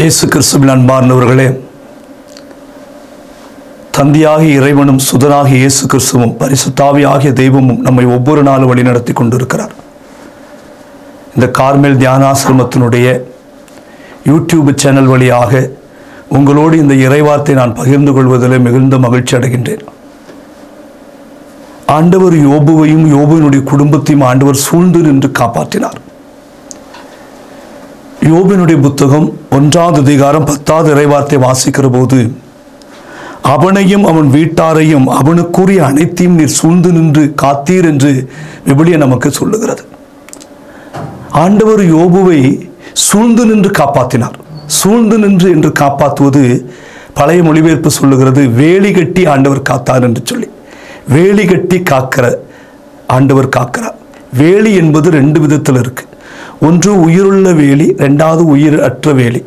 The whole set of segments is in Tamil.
இயேசு கிறிஸ்துவின் அன்பார்ந்தவர்களே தந்தியாகி இறைவனும் சுதனாகி இயேசு கிறிஸ்துவும் பரிசுத்தாவியாகிய தெய்வமும் நம்மை ஒவ்வொரு நாளும் வழிநடத்தி கொண்டிருக்கிறார். இந்த கார்மேல் தியானாசிரமத்தினுடைய யூடியூப் சேனல் வழியாக உங்களோடு இந்த இறைவார்த்தை நான் பகிர்ந்து கொள்வதில் மிகுந்த மகிழ்ச்சி அடைகின்றேன். ஆண்டவர் யோபுவையும் யோபுவினுடைய குடும்பத்தையும் ஆண்டவர் சூழ்ந்து நின்று காப்பாற்றினார். யோபினுடைய புத்தகம் ஒன்றாவது அதிகாரம் பத்தாவது இறைவார்த்தை வாசிக்கிற போது அவனையும் அவன் வீட்டாரையும் அவனுக்குரிய அனைத்தையும் நீர் சூழ்ந்து நின்று காத்தீர் என்று விபிலிய நமக்கு சொல்லுகிறது. ஆண்டவர் யோபுவை சூழ்ந்து நின்று காப்பாற்றினார் சூழ்ந்து நின்று என்று காப்பாற்றுவது பழைய மொழிபெயர்ப்பு சொல்லுகிறது வேலி கட்டி ஆண்டவர் காத்தார் என்று சொல்லி. வேலி கட்டி காக்கிற ஆண்டவர் காக்கிறார். வேலி என்பது ரெண்டு விதத்தில் இருக்குது ஒன்று உயிருள்ள வேலி ரெண்டாவது உயிர் அற்ற வேலி.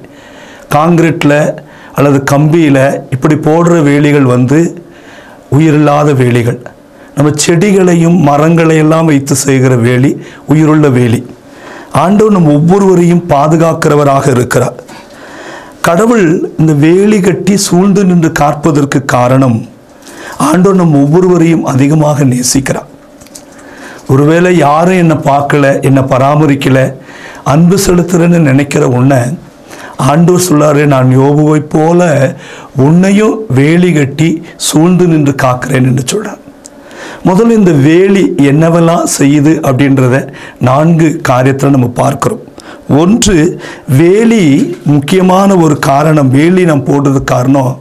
காங்கிரீட்டில் அல்லது கம்பியில் இப்படி போடுற வேலிகள் வந்து உயிரில்லாத வேலிகள். நம்ம செடிகளையும் மரங்களையெல்லாம் வைத்து செய்கிற வேலி உயிருள்ள வேலி. ஆண்டவர் நம் ஒவ்வொருவரையும் பாதுகாக்கிறவராக இருக்கிறார். கடவுள் இந்த வேலி கட்டி சூழ்ந்து நின்று காப்பதற்கு காரணம் ஆண்டவர் நம் ஒவ்வொருவரையும் அதிகமாக நேசிக்கிறார். ஒருவேளை யாரும் என்னை பார்க்கல என்னை பராமரிக்கலை அன்பு செலுத்துறேன்னு நினைக்கிற உன்னை ஆண்டவர் சொல்லாரு நான் யோபுவை போல உன்னையும் வேலி கட்டி சூழ்ந்து நின்று காக்கிறேன் என்று சொல்றார். முதல்ல இந்த வேலி என்னவெல்லாம் செய்யுது அப்படின்றத நான்கு காரியத்தில் நம்ம பார்க்குறோம். ஒன்று வேலி முக்கியமான ஒரு காரணம் வேலி நான் போடுறதுக்கு காரணம்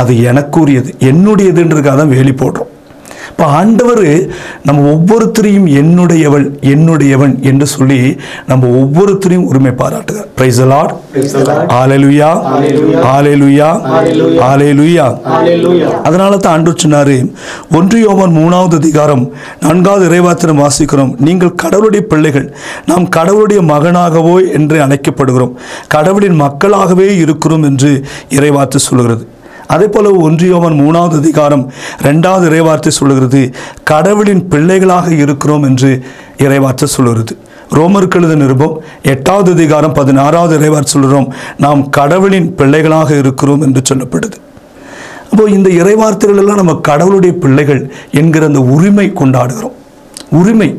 அது எனக்குரியது என்னுடையதுன்றதுக்காக தான் வேலி போடுறோம். இப்போ ஆண்டவர் நம்ம ஒவ்வொருத்தரையும் என்னுடையவள் என்னுடையவன் என்று சொல்லி நம்ம ஒவ்வொருத்தரையும் உரிமை பாராட்டுகிறார் praise lord hallelujah hallelujah hallelujah அதனால தான் ஆண்டவர் சொன்னாரு ஒன்று யோவான் மூணாவது அதிகாரம் நான்காவது இறைவாத்திரம் வாசிக்கிறோம். நீங்கள் கடவுளுடைய பிள்ளைகள் நாம் கடவுளுடைய மகனாகவோ என்று அழைக்கப்படுகிறோம். கடவுளின் மக்களாகவே இருக்கிறோம் என்று இறைவாத்து சொல்கிறது அதே போல ஒன்றியோவன் மூணாவது அதிகாரம் ரெண்டாவது இறைவார்த்தை சொல்லுகிறது கடவுளின் பிள்ளைகளாக இருக்கிறோம் என்று இறைவார்த்தை சொல்லுகிறது. ரோமருக்கு எழுத நிருபம் எட்டாவது அதிகாரம் பதினாறாவது இறைவார் சொல்கிறோம் நாம் கடவுளின் பிள்ளைகளாக இருக்கிறோம் என்று சொல்லப்படுது. அப்போது இந்த இறைவார்த்தைகளெல்லாம் நம்ம கடவுளுடைய பிள்ளைகள் என்கிற அந்த உரிமை கொண்டாடுகிறோம். உரிமை.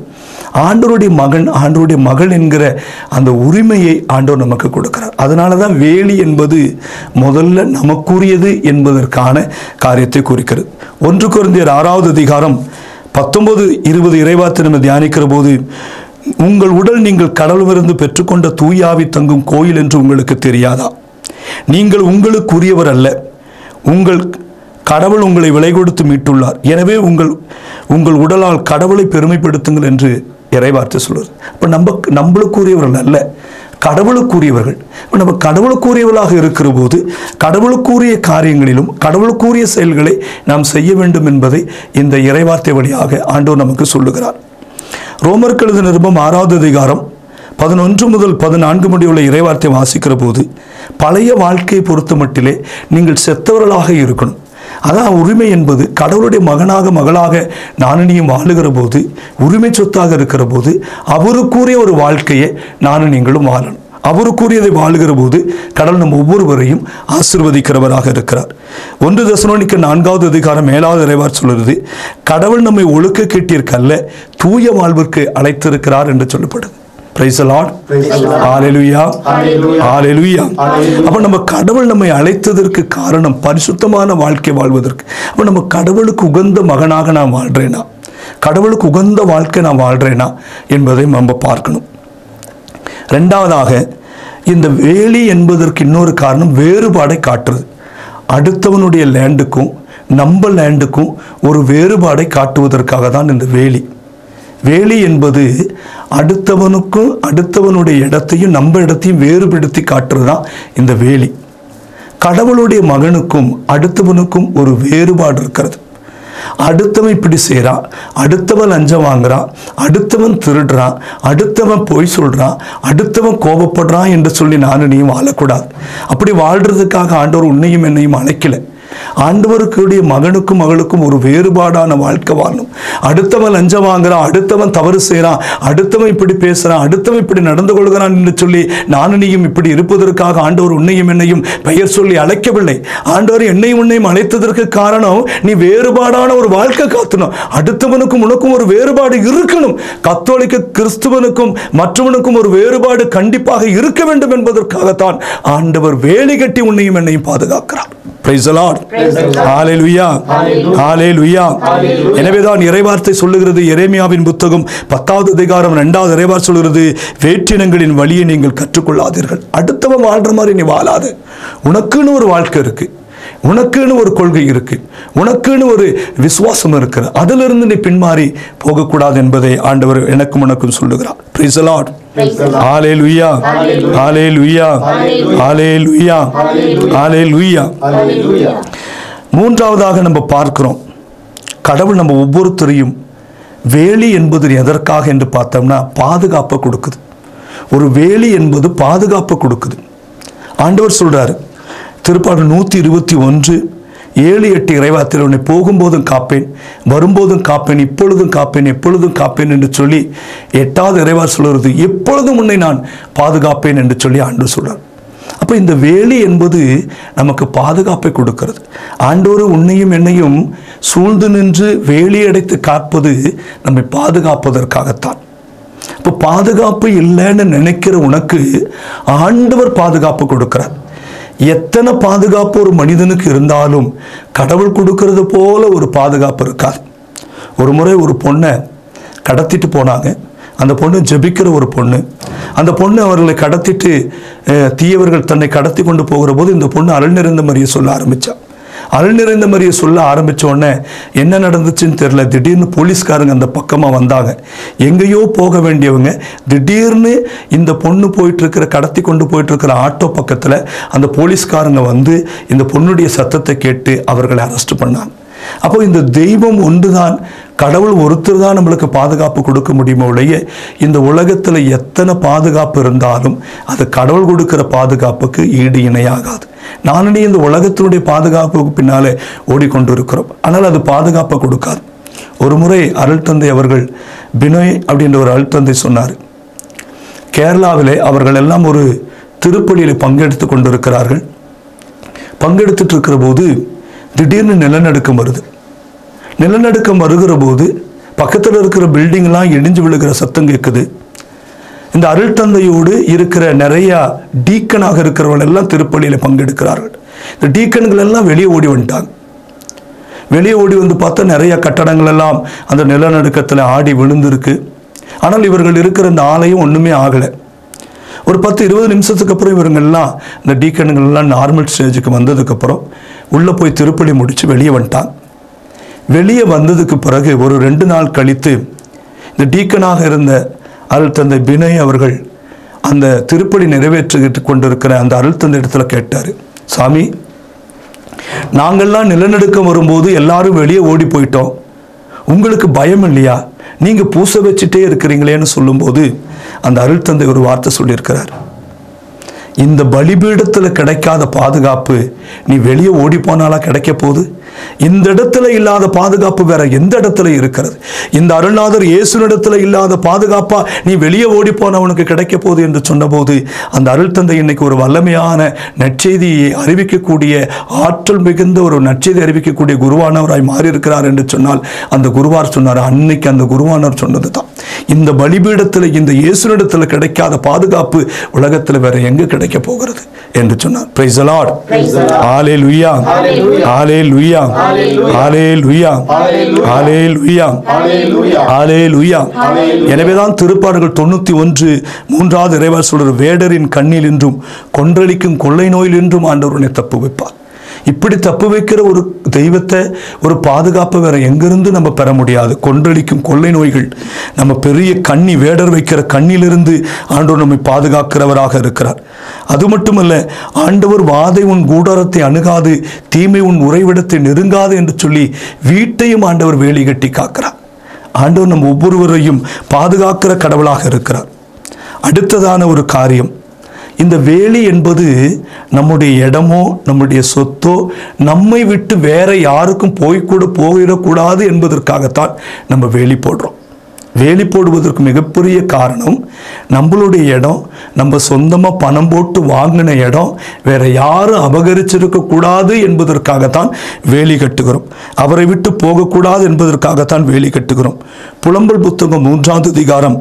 ஆண்டோருடைய மகன் ஆண்டோருடைய மகள் என்கிற அந்த உரிமையை ஆண்டவர் நமக்கு கொடுக்கிறார். அதனால தான் வேலி என்பது முதல்ல நமக்குரியது என்பதற்கான காரியத்தை குறிக்கிறது. ஒன்று குறைந்தர் ஆறாவது அதிகாரம் பத்தொன்பது இருபது இறைவாத்தை நம்ம தியானிக்கிற போது உங்கள் உடல் நீங்கள் கடவுளிருந்து பெற்றுக்கொண்ட தூயாவி தங்கும் கோயில் என்று உங்களுக்கு தெரியாதா? நீங்கள் உங்களுக்குரியவர் அல்ல. உங்கள் கடவுள் உங்களை விலை கொடுத்து மீட்டுள்ளார். எனவே உங்கள் உங்கள் உடலால் கடவுளை பெருமைப்படுத்துங்கள் என்று இறைவார்த்தை சொல்லுது. இப்போ நம்ம நம்மளுக்குரியவர்கள் அல்ல கடவுளுக்குரியவர்கள். இப்போ நம்ம கடவுளுக்குரியவர்களாக இருக்கிற போது கடவுளுக்குரிய காரியங்களிலும் கடவுளுக்குரிய செயல்களை நாம் செய்ய வேண்டும் என்பதை இந்த இறைவார்த்தை வழியாக ஆண்டோ நமக்கு சொல்லுகிறார். ரோமர் கழுது நிருபம் ஆறாவது அதிகாரம் பதினொன்று முதல் பதினான்கு முடிவுள்ள இறைவார்த்தை வாசிக்கிற போது பழைய வாழ்க்கையை பொறுத்த மட்டிலே நீங்கள் செத்தவர்களாக இருக்கணும். அதான் உரிமை என்பது கடவுளுடைய மகனாக மகளாக நானும் வாழுகிற போது உரிமை சொத்தாக இருக்கிற போது அவருக்குரிய ஒரு வாழ்க்கையை நானும் நீங்களும் வாழணும். அவருக்குரியதை வாழுகிற போது கடவுள் நம் ஒவ்வொருவரையும் ஆசிர்வதிக்கிறவராக இருக்கிறார். ஒன்று தசனோனிக்க நான்காவது அதிகாரம் ஏழாவது இறைவார் சொல்லுறது கடவுள் நம்மை ஒழுக்க கேட்டிருக்கல்ல தூய வாழ்விற்கு அழைத்திருக்கிறார் என்று சொல்லப்படுது. அப்ப நம்ம கடவுள் நம்மை அழைத்ததற்கு காரணம் பரிசுத்தமான வாழ்க்கை வாழ்வதற்கு. அப்ப நம்ம கடவுளுக்கு உகந்த மகனாக நான் வாழ்றேனா? கடவுளுக்கு உகந்த வாழ்க்கை நான் வாழ்றேனா? என்பதை நம்ம பார்க்கணும். ரெண்டாவதாக இந்த வேலி என்பதற்கு இன்னொரு காரணம் வேறுபாடை காட்டுறது. அடுத்தவனுடைய லேண்டுக்கும் நம்ம லேண்டுக்கும் ஒரு வேறுபாடை காட்டுவதற்காக தான் இந்த வேலி. வேலி என்பது அடுத்தவனுக்கும் அடுத்தவனுடைய இடத்தையும் நம்ம இடத்தையும் வேறுபடுத்தி காட்டுறது தான் இந்த வேலி. கடவுளுடைய மகனுக்கும் அடுத்தவனுக்கும் ஒரு வேறுபாடு இருக்கிறது. அடுத்தவன் இப்படி செய்கிறான் அடுத்தவன் லஞ்சம் வாங்குறான் அடுத்தவன் திருடுறான் அடுத்தவன் பொய் சொல்கிறான் அடுத்தவன் கோபப்படுறான் என்று சொல்லி நானும் நீயும் வாழக்கூடாது. அப்படி வாழ்கிறதுக்காக ஆண்டவர் உன்னையும் என்னையும் அழைக்கலை. ஆண்டவருக்குடைய மகனுக்கும் மகளுக்கும் ஒரு வேறுபாடான வாழ்க்கை வாழணும் அடுத்தவன் லஞ்சம் வாங்குறான் அடுத்தவன் தவறு செய்கிறான் அடுத்தவன் இப்படி பேசுறான் அடுத்தவன் இப்படி நடந்து கொள்கிறான் என்று சொல்லி நானும் நீயும் இப்படி இருப்பதற்காக ஆண்டவர் உன்னையும் என்னையும் பெயர் சொல்லி அழைக்கவில்லை. ஆண்டவர் என்னையும் உன்னையும் அழைத்ததற்கு காரணம் நீ வேறுபாடான ஒரு வாழ்க்கை காத்தணும். அடுத்தவனுக்கும் உனக்கும் ஒரு வேறுபாடு இருக்கணும். கத்தோலிக்க கிறிஸ்துவனுக்கும் மற்றவனுக்கும் ஒரு வேறுபாடு கண்டிப்பாக இருக்க வேண்டும் என்பதற்காகத்தான் ஆண்டவர் வேலி கட்டி உன்னையும் என்னையும் பாதுகாக்கிறார். எனவேதான் இறைவார்த்தை சொல்லுகிறது. எரேமியாவின் புத்தகம் பத்தாவது அதிகாரம் இரண்டாவது இறைவார் சொல்லுகிறது வேற்றினங்களின் வழியை நீங்கள் கற்றுக்கொள்ளாதீர்கள். அடுத்தவன் வாழ்ற மாதிரி நீ வாழாது. உனக்குன்னு ஒரு வாழ்க்கை இருக்கு. உனக்குன்னு ஒரு கொள்கை இருக்கு. உனக்குன்னு ஒரு விசுவாசம் இருக்கு அதிலிருந்து நீ பின்மாறி போகக்கூடாது என்பதை ஆண்டவர் எனக்கும் உனக்கும் சொல்லுகிறார். Praise the Lord. Hallelujah. Hallelujah. Hallelujah. Hallelujah. மூன்றாவதாக நம்ம பார்க்கிறோம் கடவுள் நம்ம ஒவ்வொருத்தரையும் வேலி என்பது எதற்காக என்று பார்த்தோம்னா பாதுகாப்பை கொடுக்குது ஒரு வேலி என்பது பாதுகாப்பை கொடுக்குது ஆண்டவர் சொல்றாரு திருப்பாடல் நூற்றி இருபத்தி ஒன்று ஏழு எட்டு இறைவாத்தில் உன்னை போகும்போதும் காப்பேன் வரும்போதும் காப்பேன் இப்பொழுதும் காப்பேன் எப்பொழுதும் காப்பேன் என்று சொல்லி எட்டாவது இறைவா சொல்கிறது எப்பொழுதும் உன்னை நான் பாதுகாப்பேன் என்று சொல்லி ஆண்டு சொல்கிறார் அப்போ இந்த வேலி என்பது நமக்கு பாதுகாப்பை கொடுக்கிறது. ஆண்டோரு உன்னையும் என்னையும் சூழ்ந்து நின்று வேலி அடைத்து காப்பது நம்மை பாதுகாப்பதற்காகத்தான். இப்போ பாதுகாப்பு இல்லைன்னு நினைக்கிற உனக்கு ஆண்டவர் பாதுகாப்பு கொடுக்கிறார். எத்தனை பாதுகாப்பு ஒரு மனிதனுக்கு இருந்தாலும் கடவுள் கொடுக்கறது போல ஒரு பாதுகாப்பு இருக்காது. ஒரு முறை ஒரு பொண்ணை கடத்திட்டு போனாங்க. அந்த பொண்ணு ஜெபிக்கிற ஒரு பொண்ணு. அந்த பொண்ணு அவர்களை கடத்திட்டு தீயவர்கள் தன்னை கடத்தி கொண்டு போகிற போது இந்த பொண்ணு அருள் நிறைந்த மாதிரியே சொல்ல ஆரம்பித்தான் அருள் நிறைந்த மாதிரியை சொல்ல ஆரம்பிச்ச உடனே என்ன நடந்துச்சுன்னு தெரியல. திடீர்னு போலீஸ்காரங்க அந்த பக்கமாக வந்தாங்க. எங்கேயோ போக வேண்டியவங்க திடீர்னு இந்த பொண்ணு போயிட்டுருக்கிற கடத்தி கொண்டு போயிட்டுருக்கிற ஆட்டோ பக்கத்தில் அந்த போலீஸ்காரங்க வந்து இந்த பொண்ணுடைய சத்தத்தை கேட்டு அவர்களை அரெஸ்ட் பண்ணாங்க. அப்போ இந்த தெய்வம் ஒன்றுதான் கடவுள் ஒருத்தர் தான் நம்மளுக்கு பாதுகாப்பு கொடுக்க முடியுமோ ஒழிய இந்த உலகத்தில் எத்தனை பாதுகாப்பு இருந்தாலும் அது கடவுள் கொடுக்கிற பாதுகாப்புக்கு ஈடு இணையாகாது. நானே இந்த உலகத்தினுடைய பாதுகாப்புக்கு பின்னாலே ஓடிக்கொண்டிருக்கிறோம். ஆனால் அது பாதுகாப்பை கொடுக்காது. ஒரு முறை அருள் தந்தை அவர்கள் பினோய் அப்படின்ற ஒரு அருள் தந்தை சொன்னார். கேரளாவிலே அவர்கள் எல்லாம் ஒரு திருப்பலியில் பங்கெடுத்து கொண்டிருக்கிறார்கள். பங்கெடுத்துட்டு இருக்கிற போது திடீர்னு நிலநடுக்கம் வருது. நிலநடுக்கம் வருகிற போது பக்கத்தில் இருக்கிற பில்டிங்லாம் இடிஞ்சு விழுகிற சத்தம் கேட்குது இந்த அருள் தந்தையோடு இருக்கிற நிறையா டீக்கனாக இருக்கிறவங்க எல்லாம் திருப்பலியில் பங்கெடுக்கிறார்கள். இந்த டீக்கன்கள் எல்லாம் வெளியே ஓடி வந்துட்டாங்க. வெளியே ஓடி வந்து பார்த்தா நிறைய கட்டடங்கள் எல்லாம் அந்த நிலநடுக்கத்தில் ஆடி விழுந்திருக்கு. ஆனால் இவர்கள் இருக்கிற இந்த ஆலயம் ஒன்றுமே ஆகலை. ஒரு பத்து இருபது நிமிஷத்துக்கு அப்புறம் இவங்கெல்லாம் இந்த டீக்கனுங்கள்லாம் நார்மல் ஸ்டேஜுக்கு வந்ததுக்கப்புறம் உள்ளே போய் திருப்பலி முடித்து வெளியே வந்துட்டான். வெளியே வந்ததுக்கு பிறகு ஒரு ரெண்டு நாள் கழித்து இந்த டீக்கனாக இருந்த அருள் தந்தை பினய் அவர்கள் அந்த திருப்பலி நிறைவேற்றிக்கிட்டு கொண்டிருக்கிற அந்த அருள் தந்தை இடத்துல கேட்டார் சாமி நாங்கள்லாம் நிலநடுக்கம் வரும்போது எல்லாரும் வெளியே ஓடி போயிட்டோம். உங்களுக்கு பயம் இல்லையா? நீங்கள் பூச வச்சுட்டே இருக்கிறீங்களேன்னு சொல்லும்போது அந்த அருள் தந்தை ஒரு வார்த்தை சொல்லியிருக்கிறார். இந்த பலிபீடத்தில் கிடைக்காத பாதுகாப்பு நீ வெளியே ஓடி போனாலா கிடைக்க போகுது? இந்த இடத்துல இல்லாத பாதுகாப்பு வேற எந்த இடத்துல இருக்கிறது. இந்த அருள்நாதர் இயேசுனிடத்துல இல்லாத பாதுகாப்பா நீ வெளியே ஓடி போனவனுக்கு கிடைக்க போகுது என்று சொன்னபோது அந்த அருள் தந்தை இன்னைக்கு ஒரு வல்லமையான நற்செய்தியை அறிவிக்கக்கூடிய ஆற்றல் மிகுந்த ஒரு நற்செய்தி அறிவிக்கக்கூடிய குருவானவராய் மாறி இருக்கிறார் என்று சொன்னால் அந்த குருவார் சொன்னார் அன்னைக்கு அந்த குருவானவர் சொன்னது தான் இந்த பலிபீடத்தில் இந்த இயேசுனிடத்தில் கிடைக்காத பாதுகாப்பு உலகத்தில் வேற எங்க கிடைக்க போகிறது? என்று சொன்னார். பிரைஸ் ஹalleluya ஹalleluya ஹalleluya ஹalleluya எனவேதான் திருப்பாடல்கள் தொண்ணூத்தி ஒன்று மூன்றாவது இறைவர் சொல்ற வேடரின் கண்ணில் என்றும் கொன்றளிக்கும் கொள்ளை நோயில் என்றும் ஆண்டவருனை தப்பு வைப்பார் இப்படி தப்பு வைக்கிற ஒரு தெய்வத்தை ஒரு பாதுகாப்பு வேற எங்கிருந்து நம்ம பெற முடியாது? கொன்றளிக்கும் கொள்ளை நோய்கள். நம்ம பெரிய கண்ணி வேடர் வைக்கிற கண்ணிலிருந்து ஆண்டவர் நம்மை பாதுகாக்கிறவராக இருக்கிறார். அது மட்டுமல்ல ஆண்டவர் வாதை உன் கூடாரத்தை அணுகாது தீமை உன் உறைவிடத்தை நெருங்காது என்று சொல்லி வீட்டையும் ஆண்டவர் வேலி கட்டி காக்கிறார். ஆண்டவர் நம் ஒவ்வொருவரையும் பாதுகாக்கிற கடவுளாக இருக்கிறார். அடுத்ததான ஒரு காரியம். இந்த வேலி என்பது நம்முடைய இடமோ நம்முடைய சொத்தோ நம்மை விட்டு வேற யாருக்கும் போய்க்கூட போயிடக்கூடாது என்பதற்காகத்தான் நம்ம வேலி போடுறோம். வேலி போடுவதற்கு மிகப்பெரிய காரணம் நம்மளுடைய இடம் நம்ம சொந்தமாக பணம் போட்டு வாங்கின இடம் வேற யாரும் அபகரிச்சிருக்க கூடாது என்பதற்காகத்தான் வேலி கட்டுகிறோம். அவரை விட்டு போகக்கூடாது என்பதற்காகத்தான் வேலி கட்டுகிறோம். புலம்பல் புத்தகம் மூன்றாவது அதிகாரம்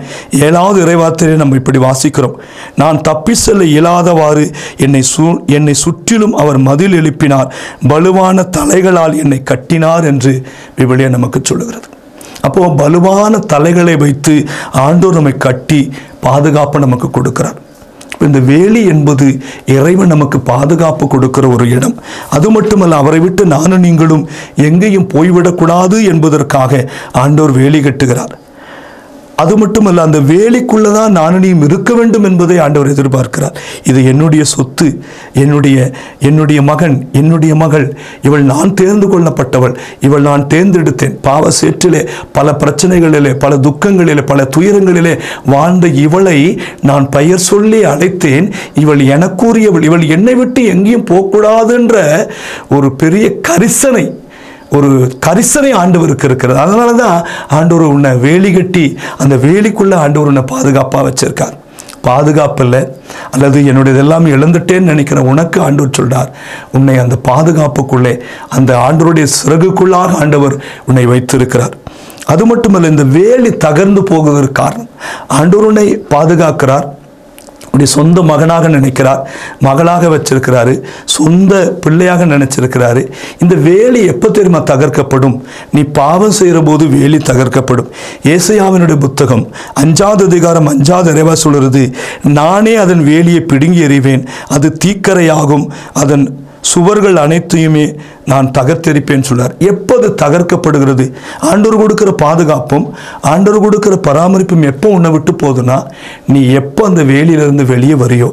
ஏழாவது இறைவார்த்தையை நம்ம இப்படி வாசிக்கிறோம். நான் தப்பி செல்ல இயலாதவாறு என்னை சு என்னை சுற்றிலும் அவர் மதில் எழுப்பினார். வலுவான தலைகளால் என்னை கட்டினார் என்று விவிலியம் நமக்கு சொல்லுகிறது. அப்போ வலுவான தலைகளை வைத்து ஆண்டோர் நம்மை கட்டி பாதுகாப்பை நமக்கு கொடுக்குறார். இந்த வேலி என்பது இறைவன் நமக்கு பாதுகாப்பு கொடுக்கிற ஒரு இடம். அது மட்டுமல்ல அவரை விட்டு நானும் நீங்களும் எங்கேயும் போய்விடக்கூடாது என்பதற்காக ஆண்டோர் வேலி கட்டுகிறார். அது மட்டுமல்ல அந்த வேலைக்குள்ளே தான் நானும் இருக்க வேண்டும் என்பதை ஆண்டவர் எதிர்பார்க்கிறார். இது என்னுடைய சொத்து என்னுடைய என்னுடைய மகன் என்னுடைய மகள். இவள் நான் தேர்ந்து கொள்ளப்பட்டவள். இவள் நான் தேர்ந்தெடுத்தேன். பாவ சேற்றிலே பல பிரச்சனைகளிலே பல துக்கங்களிலே பல துயரங்களிலே வாழ்ந்த இவளை நான் பெயர் சொல்லி அழைத்தேன். இவள் எனக்குரியவள். இவள் என்னை விட்டு எங்கேயும் போகக்கூடாதுன்ற ஒரு பெரிய கரிசனை ஒரு கரிசனை ஆண்டவருக்கு இருக்கிறது. அதனால தான் ஆண்டவர் உன்னை வேலி கட்டி அந்த வேலிக்குள்ளே ஆண்டவர் உன்னை பாதுகாப்பாக வச்சுருக்கார். பாதுகாப்பு இல்லை. அல்லது என்னுடைய இதெல்லாம் இழந்துட்டேன்னு நினைக்கிற உனக்கு ஆண்டவர் சொல்றார். உன்னை அந்த பாதுகாப்புக்குள்ளே அந்த ஆண்டவருடைய சிறகுக்குள்ளாக ஆண்டவர் உன்னை வைத்திருக்கிறார். அது மட்டுமல்ல இந்த வேலி தகர்ந்து போகுவதற்கு காரணம் ஆண்டவர் உன்னை பாதுகாக்கிறார். அப்படி சொந்த மகனாக நினைக்கிறார் மகளாக வச்சிருக்கிறாரு சொந்த பிள்ளையாக நினைச்சிருக்கிறாரு. இந்த வேலி எப்போ தெரியுமா தகர்க்கப்படும்? நீ பாவம் செய்கிற போது வேலி தகர்க்கப்படும். ஏசையாவினுடைய புத்தகம் அஞ்சாவது அதிகாரம் அஞ்சாவது இறைவா சொல்கிறது நானே அதன் வேலியை பிடுங்கி எறிவேன் அது தீக்கரையாகும் அதன் சுவர்கள் அனைத்தையுமே நான் தகர்த்தெரிப்பேன் சொன்னார். எப்போது தகர்க்கப்படுகிறது? ஆண்டவர் கொடுக்கிற பாதுகாப்பும் ஆண்டவர் கொடுக்கிற பராமரிப்பும் எப்போ உன்னை விட்டு போகுதுன்னா நீ எப்போ அந்த வேலியிலிருந்து வெளியே வரியோ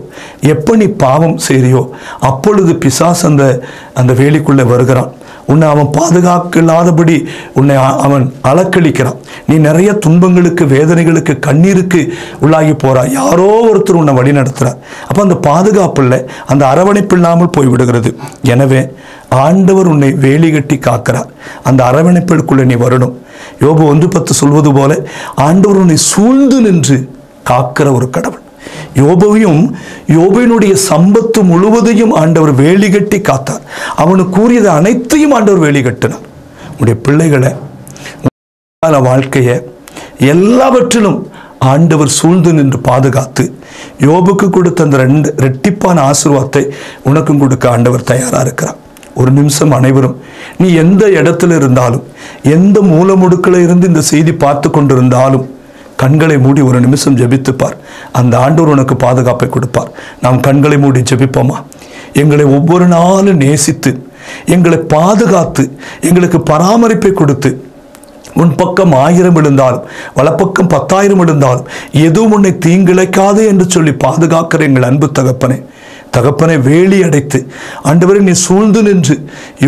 எப்போ நீ பாவம் செய்கிறியோ அப்பொழுது பிசாஸ் அந்த அந்த வேலிக்குள்ளே வருகிறான். உன்னை அவன் பாதுகாக்கலாதபடி உன்னை அவன் அலக்களிக்கிறான் நீ நிறைய துன்பங்களுக்கு வேதனைகளுக்கு கண்ணீருக்கு உள்ளாகி போகிறா யாரோ ஒருத்தர் உன்னை வழி நடத்துகிறார் அப்போ அந்த பாதுகாப்பு இல்லை அந்த அரவணைப்பு இல்லாமல் போய்விடுகிறது. எனவே ஆண்டவர் உன்னை வேலி கட்டி காக்கிறார். அந்த அரவணைப்பிற்குள்ளே நீ வரணும். யோபு ஒன்று பத்து சொல்வது போல ஆண்டவர் உன்னை சூழ்ந்து நின்று காக்கிற ஒரு கடவுள். யோபையும் யோபினுடைய சம்பத்து முழுவதையும் ஆண்டவர் வேலி கட்டி காத்தார். அவனுக்கு கூறியது அனைத்தையும் ஆண்டவர் வேலி கட்டினார் உடைய பிள்ளைகளை கால வாழ்க்கையை எல்லாவற்றிலும் ஆண்டவர் சூழ்ந்து நின்று பாதுகாத்து யோபுக்கு கொடுத்த அந்த ரெண்டு ரெட்டிப்பான ஆசீர்வாதத்தை உனக்கும் கொடுக்க ஆண்டவர் தயாராக இருக்கிறார். ஒரு நிமிஷம் அனைவரும் நீ எந்த இடத்துல இருந்தாலும் எந்த மூலமுடுக்கில் இருந்து இந்த செய்தி பார்த்து கொண்டிருந்தாலும் கண்களை மூடி ஒரு நிமிஷம் ஜெபித்துப்பார். அந்த ஆண்டவர் உனக்கு பாதுகாப்பை கொடுப்பார். நாம் கண்களை மூடி ஜெபிப்போமா? எங்களை ஒவ்வொரு நாளும் நேசித்து எங்களை பாதுகாத்து எங்களுக்கு பராமரிப்பை கொடுத்து உன் பக்கம் ஆயிரம் இருந்தாலும் வலப்பக்கம் பத்தாயிரம் இருந்தாலும் எதுவும் உன்னை தீங்கிழைக்காது என்று சொல்லி பாதுகாக்கிற எங்கள் அன்பு தகப்பனே. தகப்பனை வேலி அடைத்து ஆண்டவரை நீ சூழ்ந்து நின்று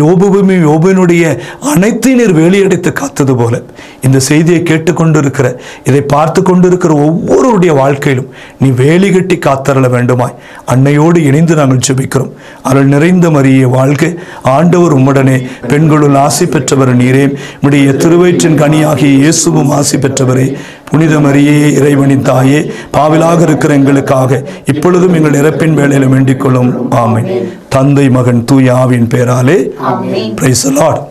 யோபுவுமே யோபனுடைய அனைத்தையும் நீர் வேலி அடைத்து காத்தது போல இந்த செய்தியை கேட்டுக்கொண்டிருக்கிற இதை பார்த்து கொண்டிருக்கிற ஒவ்வொருடைய வாழ்க்கையிலும் நீ வேலி கட்டி காத்தரல வேண்டுமாய். அன்னையோடு இணைந்து நாங்கள் ஜெபிக்கிறோம். அருள் நிறைந்த மரிய வாழ்க்கை ஆண்டவர் உம்முடனே. பெண்களுள் ஆசி பெற்றவர் நீரே. உடைய திருவயிற்றின் கனியாகிய இயேசுவும் ஆசி பெற்றவரே. புனித மரியே இறைவனின் தாயே பாவிலாக இருக்கிற எங்களுக்காக இப்பொழுதும் எங்கள் இறப்பின் வேலையில வேண்டிக் கொள்ளும் ஆமென் தந்தை மகன் தூய ஆவியின் பேராலே. Praise lord.